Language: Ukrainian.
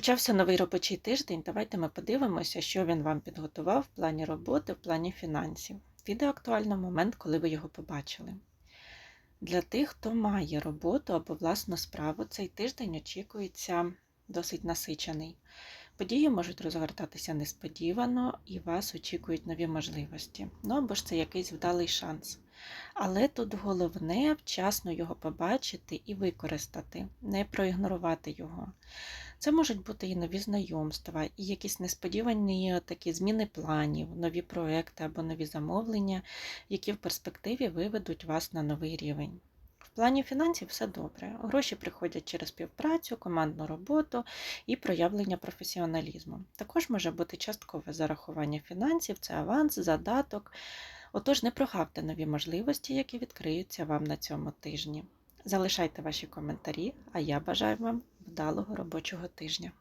Почався новий робочий тиждень. Давайте ми подивимося, що він вам підготував в плані роботи, в плані фінансів. Відео актуально момент, коли ви його побачили. Для тих, хто має роботу або власну справу, цей тиждень очікується досить насичений. Події можуть розгортатися несподівано і вас очікують нові можливості. Ну або ж це якийсь вдалий шанс. Але тут головне вчасно його побачити і використати, не проігнорувати його. Це можуть бути і нові знайомства, і якісь несподівані такі зміни планів, нові проекти або нові замовлення, які в перспективі виведуть вас на новий рівень. В плані фінансів все добре. Гроші приходять через співпрацю, командну роботу і проявлення професіоналізму. Також може бути часткове зарахування фінансів, це аванс, задаток. Отож, не прогавте нові можливості, які відкриються вам на цьому тижні. Залишайте ваші коментарі, а я бажаю вам вдалого робочого тижня.